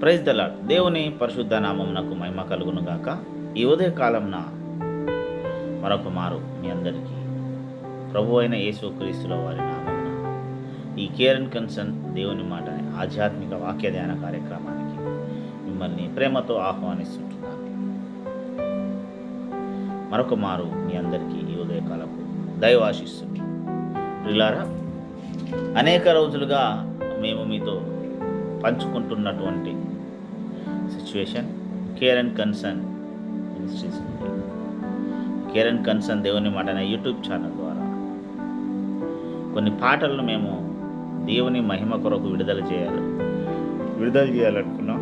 Praise the Lord దేవుని పరిశుద్ధ నామమునకు మహిమ కలుగును గాక ఈ ఉదయ కాలంన మరొక మారు మీ అందరికీ. ప్రభు అయిన యేసు క్రీస్తుల వారి నామమున ఈ కేర్ అండ్ కన్సర్న్ దేవుని మాట ఆధ్యాత్మిక వాక్య ధ్యాన కార్యక్రమానికి మిమ్మల్ని ప్రేమతో ఆహ్వానిస్తుంటున్నాను. మరొక మారు మీ అందరికీ ఈ ఉదయకాలపు దైవాశిస్తుంది ప్రిలారా అనేక రోజులుగా మేము మీతో పంచుకుంటున్నటువంటి situation care and concern care and concern దేవుని మాట అనే యూట్యూబ్ ఛానల్ ద్వారా. కొన్ని పాటలను మేము దేవుని మహిమ కొరకు విడుదల చేయాలి. విడుదల చేయాలనుకున్నాం.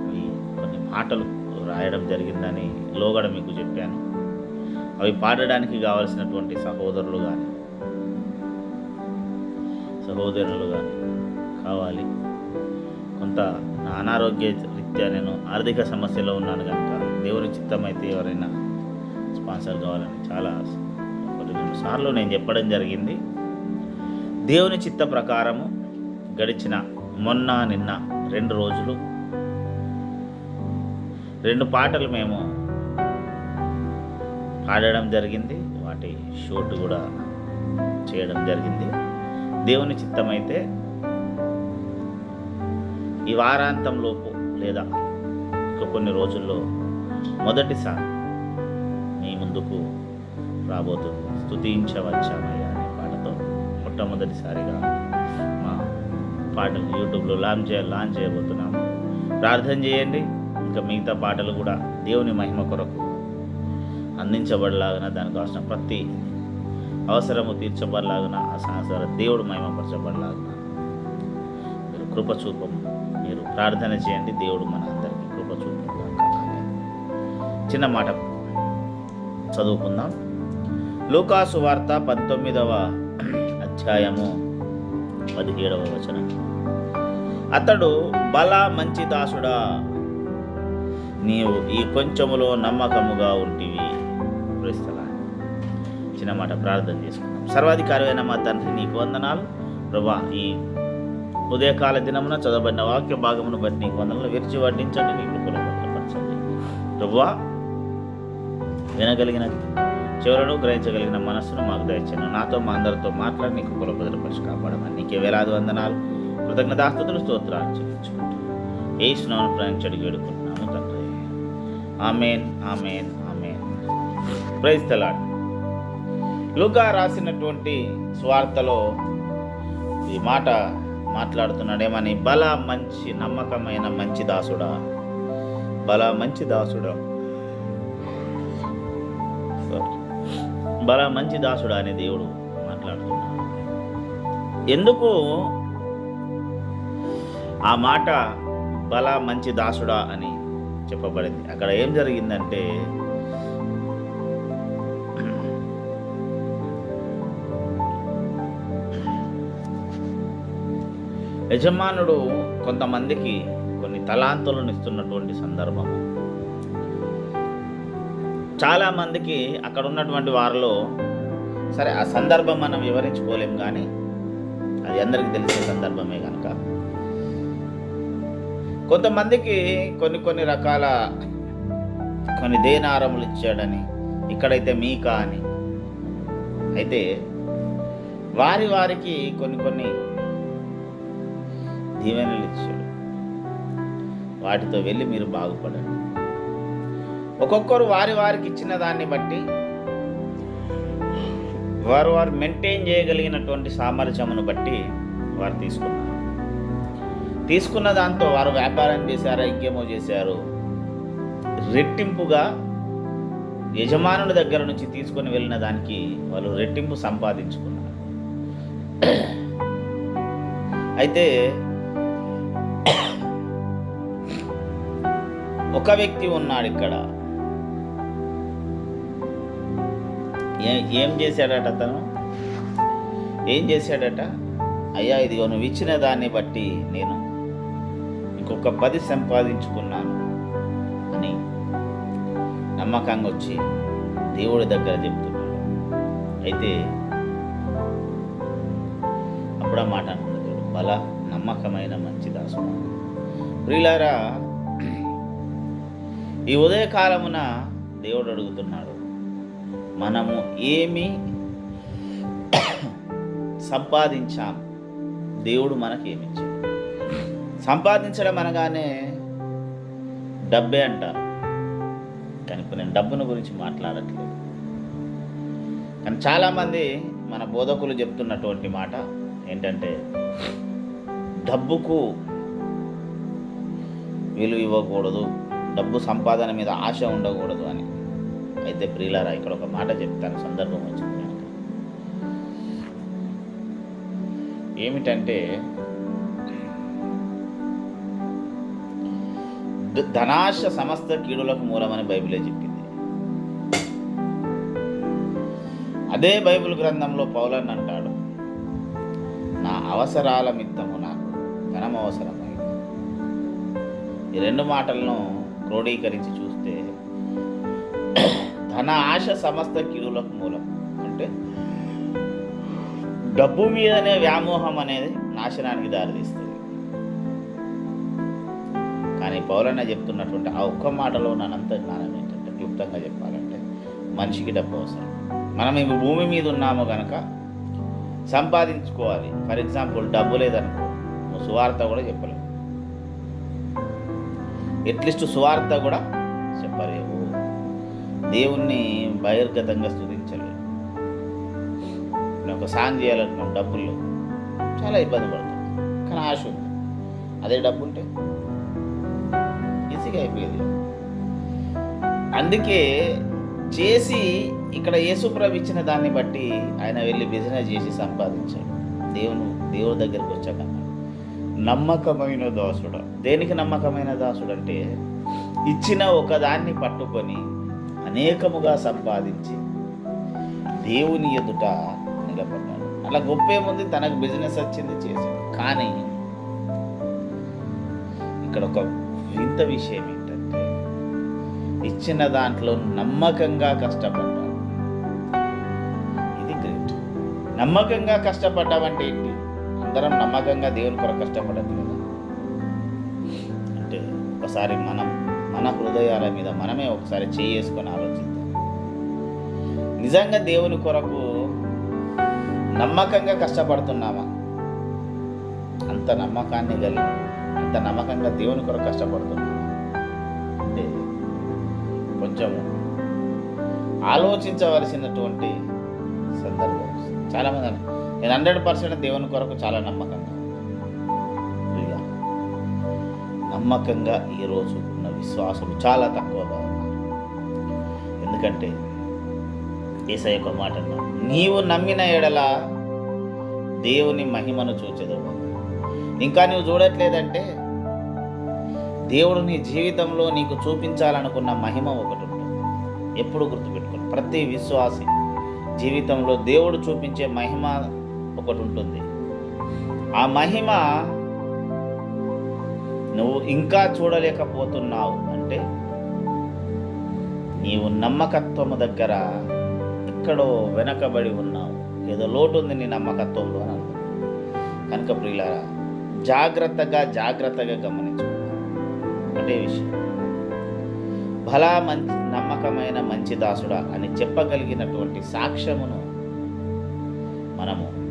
అవి కొన్ని పాటలు రాయడం జరిగిందని లోగడ మీకు చెప్పాను. అవి పాడడానికి కావలసినటువంటి సహోదరులు కానీ సహోదరులు కానీ కావాలి. కొంత నా అనారోగ్య రీత్యా నేను ఆర్థిక సమస్యలో ఉన్నాను కనుక దేవుని చిత్తమైతే ఎవరైనా స్పాన్సర్ కావాలని చాలా ఒకటి రెండు సార్లు నేను చెప్పడం జరిగింది. దేవుని చిత్త ప్రకారము గడిచిన మొన్న నిన్న రెండు రోజులు. రెండు పాటలు మేము పాడడం జరిగింది. వాటి షూట్ కూడా చేయడం జరిగింది. దేవుని చిత్తమైతే ఈ వారాంతంలోపు లేదా ఇంకా కొన్ని రోజుల్లో మొదటిసారి మీ ముందుకు రాబోతుంది. స్థుతించవచ్చామయ్యా అనే పాటతో మొట్టమొదటిసారిగా మా పాటలు యూట్యూబ్లో లాంచ్ చేయ లాంచ్ చేయబోతున్నాము. ప్రార్థన చేయండి. ఇంకా మిగతా పాటలు కూడా దేవుని మహిమ కొరకు అందించబడలాగిన దానికి కావాల్సిన ప్రతి అవసరము తీర్చబడలాగిన ఆ సంవత్సరం దేవుడు మహిమపరచబడలాగిన మీరు కృప చూపము. మీరు ప్రార్థన చేయండి. దేవుడు మన అందరికీ కృప చూపము చిన్న మాట చదువుకుందాం. లూకాసు వార్త పంతొమ్మిదవ అధ్యాయము పదిహేడవ వచనం. అతడు బల మంచి దాసుడా నీవు ఈ కొంచెములో నమ్మకముగా ఉంటివి. క్రీస్తలా చిన్న మాట ప్రార్థన చేసుకుందాం. సర్వాధికారి అయిన మా తండ్రి నీకు వందనాలు. ప్రభా ఈ ఉదయకాల దినమున చదవబడిన వాక్య భాగమును బట్టి నీకు విరిచి వడ్డించండి నీ భద్రపరచండి ప్రభువా వినగలిగిన చివరను గ్రహించగలిగిన మనస్సును మాకు దయచాను నాతో మా అందరితో మాట్లాడి నీకు కుల భద్రపరిచి కాపాడమని నీకే వేలాది వందనాలు. కృతజ్ఞతాస్తుతులు స్తోత్రాలు చెల్లించుకుంటూ ఏ స్నానం ప్రయాణించడి వేడుకుంటున్నాము తండ్రి. Amen amen amen. ప్రైజ్ తలాడ్ లుగా రాసినటువంటి స్వార్థలో ఈ మాట మాట్లాడుతున్నాడేమని? బల మంచి నమ్మకమైన మంచి దాసుడా? బల మంచి దాసుడా? బల మంచి దాసుడా? అని దేవుడు మాట్లాడుతున్నాడు. ఎందుకు ఆ మాట బల మంచి దాసుడా అని చెప్పబడింది? అక్కడ ఏం జరిగిందంటే యజమానుడు కొంతమందికి కొన్ని తలాంతులను ఇస్తున్నటువంటి సందర్భం. చాలామందికి అక్కడ ఉన్నటువంటి వారిలో సరే ఆ సందర్భం మనం వివరించుకోలేం కానీ అది అందరికీ తెలిసిన సందర్భమే కనుక కొంతమందికి కొన్ని కొన్ని రకాల కొన్ని దేనారములు ఇచ్చాడని ఇక్కడైతే మీకా అని. అయితే వారి వారికి కొన్ని కొన్ని దీవెనలు ఇచ్చాడు. వాటితో వెళ్ళి మీరు బాగుపడండి. ఒక్కొక్కరు వారి వారికి ఇచ్చిన దాన్ని బట్టి వారు వారు మెయింటైన్ చేయగలిగినటువంటి సామర్థ్యమును బట్టి వారు తీసుకున్నారు. తీసుకున్న దాంతో వారు వ్యాపారం చేశారా ఇంకేమో చేశారు? రెట్టింపుగా యజమానుడి దగ్గర నుంచి తీసుకొని వెళ్ళిన దానికి వాళ్ళు రెట్టింపు సంపాదించుకున్నారు. అయితే ఒక వ్యక్తి ఉన్నాడు ఇక్కడ. ఏ ఏం చేశాడట అతను? ఏం చేశాడట? అయ్యా ఇదిగో నువ్వు ఇచ్చిన దాన్ని బట్టి నేను ఇంకొక పది సంపాదించుకున్నాను అని నమ్మకంగా వచ్చి దేవుడి దగ్గర చెప్తున్నాడు. అయితే అప్పుడు ఆ మాట అనుకున్నాడు బలా నమ్మకమైన మంచి దాసుడు. ప్రియులారా ఈ ఉదయకాలమున దేవుడు అడుగుతున్నాడు మనము ఏమి సంపాదించాం? దేవుడు మనకి ఏమిచ్చాడు సంపాదించడం అనగానే డబ్బే అంటారు. కానీ ఇప్పుడు నేను డబ్బును గురించి మాట్లాడట్లేదు. కానీ చాలామంది మన బోధకులు చెప్తున్నటువంటి మాట ఏంటంటే డబ్బుకు విలువ ఇవ్వకూడదు డబ్బు సంపాదన మీద ఆశ ఉండకూడదు అని. అయితే ప్రియులారా ఇక్కడ ఒక మాట చెప్తాను సందర్భం వచ్చింది కనుక. ఏమిటంటే ధనాశ సమస్త కీడులకు మూలమని బైబిలే చెప్పింది. అదే బైబిల్ గ్రంథంలో పౌలన్ అంటాడు నా అవసరాల మిత్తము ధనం అవసరమైంది ఈ రెండు మాటలను క్రోడీకరించి చూస్తే ధన ఆశ సమస్త కీడులకు మూలం. అంటే డబ్బు మీదనే వ్యామోహం అనేది నాశనానికి దారితీస్తుంది. కానీ పౌరన్న చెప్తున్నటువంటి ఆ ఒక్క మాటలో ఉన్నంత జ్ఞానం ఏంటంటే క్లుప్తంగా చెప్పాలంటే మనిషికి డబ్బు అవసరం. మనం ఈ భూమి మీద ఉన్నాము కనుక సంపాదించుకోవాలి. ఫర్ ఎగ్జాంపుల్ డబ్బు లేదనుకో సువార్త కూడా చెప్పలేవు. ఎట్లీస్ట్ సువార్త కూడా చెప్పలేవు. దేవుణ్ణి బహిర్గతంగా స్థుతించలేవు నేను ఒక సాంగ్ చేయాలనుకున్నాం డబ్బులు చాలా ఇబ్బంది పడుతుంది. కానీ ఆశ ఉంది. అదే డబ్బు ఉంటే ఈజీగా అయిపోయేది. అందుకే చేసి ఇక్కడ యేసుప్రభు ఇచ్చిన దాన్ని బట్టి ఆయన వెళ్ళి బిజినెస్ చేసి సంపాదించాడు. దేవుని దేవుడి దగ్గరికి వచ్చాక నమ్మకమైన దాసుడు. దేనికి నమ్మకమైన దాసుడు అంటే ఇచ్చిన ఒకదాన్ని పట్టుకొని అనేకముగా సంపాదించి దేవుని ఎదుట నిలబడ్డాడు. అలా గొప్ప ఏముంది తనకు బిజినెస్ వచ్చింది చేశాడు. కానీ ఇక్కడ ఒక వింత విషయం ఏంటంటే ఇచ్చిన దాంట్లో నమ్మకంగా కష్టపడ్డాడు. ఇది గ్రేట్ నమ్మకంగా కష్టపడ్డామంటే ఏంటి? అందరం నమ్మకంగా దేవుని కొరకు కష్టపడద్దు కదా అంటే ఒకసారి మనం మన హృదయాల మీద మనమే ఒకసారి చేసుకొని ఆలోచిద్దాం. నిజంగా దేవుని కొరకు నమ్మకంగా కష్టపడుతున్నామా? అంత నమ్మకాన్ని కలిగి అంత నమ్మకంగా దేవుని కొరకు కష్టపడుతున్నామా? అంటే కొంచెం ఆలోచించవలసినటువంటి సందర్భం చాలామంది అన్నారు, నేను హండ్రెడ్ పర్సెంట్ దేవుని కొరకు చాలా నమ్మకంగా. ఇలా నమ్మకంగా ఈరోజు ఉన్న విశ్వాసం చాలా తక్కువగా ఎందుకంటే ఏసై ఒక మాట నీవు నమ్మిన ఎడల దేవుని మహిమను చూచెదు ఇంకా నువ్వు చూడట్లేదంటే దేవుడు నీ జీవితంలో నీకు చూపించాలనుకున్న మహిమ ఒకటి ఉంటుంది. ఎప్పుడు గుర్తుపెట్టుకోండి ప్రతి విశ్వాసి జీవితంలో దేవుడు చూపించే మహిమ ఒకటి ఉంటుంది. ఆ మహిమ నువ్వు ఇంకా చూడలేకపోతున్నావు అంటే నీవు నమ్మకత్వము దగ్గర ఎక్కడో వెనకబడి ఉన్నావు. ఏదో లోటు ఉంది నీ నమ్మకత్వంలో అని అర్థం. కనుక ప్రియులారా జాగ్రత్తగా జాగ్రత్తగా గమనించు ఒకటే విషయం. భలా మంచి నమ్మకమైన మంచి దాసుడా అని చెప్పగలిగినటువంటి సాక్ష్యమును మనము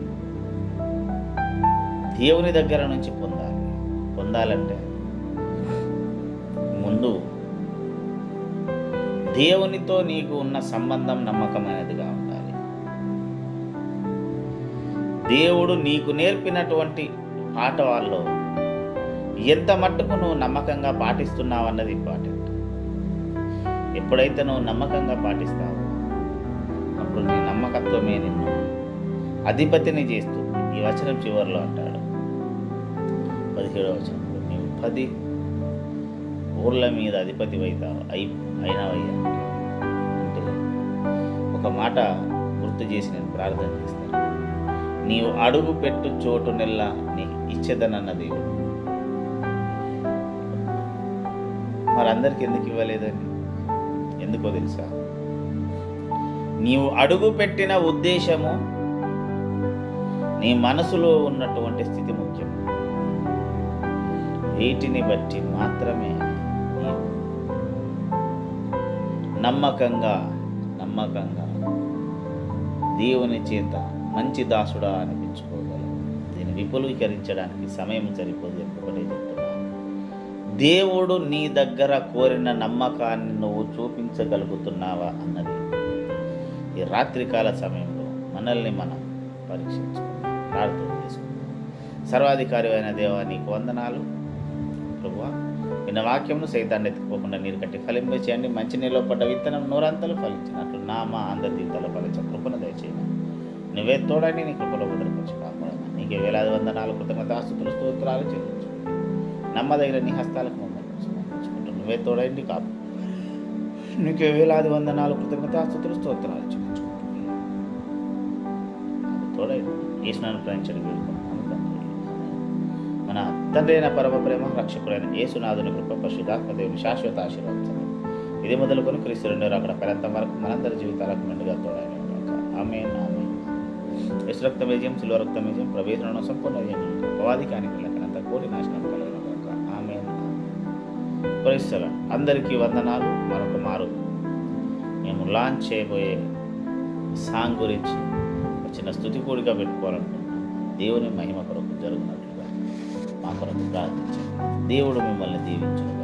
దేవుని దగ్గర నుంచి పొందాలి. పొందాలంటే ముందు దేవునితో నీకు ఉన్న సంబంధం నమ్మకమైనదిగా ఉండాలి. దేవుడు నీకు నేర్పినటువంటి పాఠవాల్లో ఎంత మట్టుకు నువ్వు నమ్మకంగా పాటిస్తున్నావు అన్నది ఇంపార్టెంట్. ఎప్పుడైతే నువ్వు నమ్మకంగా పాటిస్తావో అప్పుడు నీ నమ్మకత్వమే నిన్ను అధిపతిని చేస్తూ ఈ వచనం చివరిలో అంటాడు. పదిహేడవ వచనంలో నీవు పది ఊర్ల మీద అధిపతి అవుతావు అయి అయినావయ్యా. అంటే ఒక మాట గుర్తు చేసి నేను ప్రార్థన చేస్తాను. నీవు అడుగు పెట్టు చోటు నెల్ల నీ ఇచ్చేదనన్న దేవుడు. మరి అందరికి ఎందుకు ఇవ్వలేదని ఎందుకో తెలుసా? నీవు అడుగు పెట్టిన ఉద్దేశము నీ మనసులో ఉన్నటువంటి స్థితి ముఖ్యం. వీటిని బట్టి మాత్రమే. నీవు నమ్మకంగా నమ్మకంగా దేవుని చేత మంచి దాసుడా అనిపించుకోగలవు దీన్ని విపులీకరించడానికి సమయం సరిపోదు ఒకటే చెప్తున్నాను దేవుడు నీ దగ్గర కోరిన నమ్మకాన్ని నువ్వు చూపించగలుగుతున్నావా అన్నది ఈ రాత్రికాల సమయంలో మనల్ని మనం పరీక్షించుకుందాం ప్రార్థన చేసుకుందాం. సర్వాధికారి అయిన దేవా నీకు వందనాలు. విన్న వాక్యమును సైతాన్ని ఎత్తుకోకుండా నీరు కట్టి ఫలింప చేయండి. మంచి నీళ్ళలో పడ్డ విత్తనం నూరంతలు ఫలించినట్లు నా మా అందరి ఫలించ కృపను దయచేయండి. నువ్వే తోడని నీ కృపలో భద్రపరిచి కాపాడమా నీకే వేలాది వందనాలు కృతజ్ఞతాస్తుతులు స్తోత్రాలు చెల్లించు. నమ్మదగిన నీ హస్తాలకు మమ్మల్ని నువ్వే తోడైంది కాపు. నీకే వేలాది వందనాలు కృతజ్ఞతాస్తుతులు స్తోత్రాలు చెల్లించుకుంటున్నాను తోడైంది ఈశ్వరాన్ని ప్రేమించడం వేడుకుంటున్నాను తండ్రైన పరమ ప్రేమ రక్షకుడైన యేసునాథుని కృప పరిశుద్ధాత్మదేవుని శాశ్వత ఆశీర్వాదం. ఇది మొదలుకొని క్రీస్తు రెండో అక్కడ పరంతం వరకు మనందరి జీవితాలకు మెండుగా తోడైన ఆమె ఆమె యశు రక్త విజయం శిల్వ రక్త విజయం ప్రవేశం సంపూర్ణ విజయం అపవాది లెక్కనంత కోడి నాశనం కలగడం ఆమె పరిస్థితులు అందరికీ వందనాలు. మరొక మారు. మేము లాంచ్ చేయబోయే సాంగ్ గురించి చిన్న స్థుతి కూడిగా పెట్టుకోవాలనుకుంటున్నాం. దేవుని మహిమ కొరకు జరుగుతుంది కొరకు ప్రార్థించండి. దేవుడు మిమ్మల్ని దీవించను